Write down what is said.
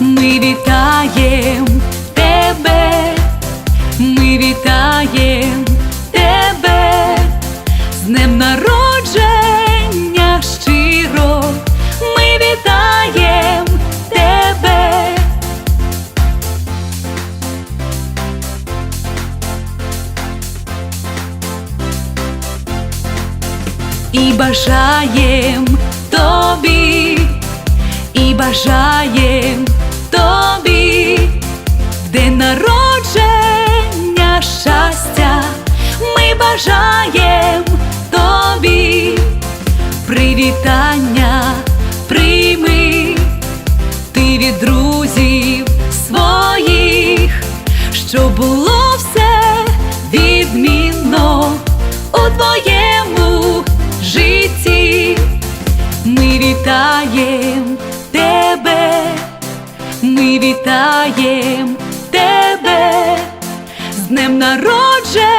Ми вітаєм тебе, ми вітаєм тебе, з днем народження щиро, ми вітаєм тебе. І бажаєм тобі, і бажаєм привітання прийми, ти від друзів своїх, що було все відмінно у твоєму житті. Ми вітаєм тебе, ми вітаєм тебе. З днем народження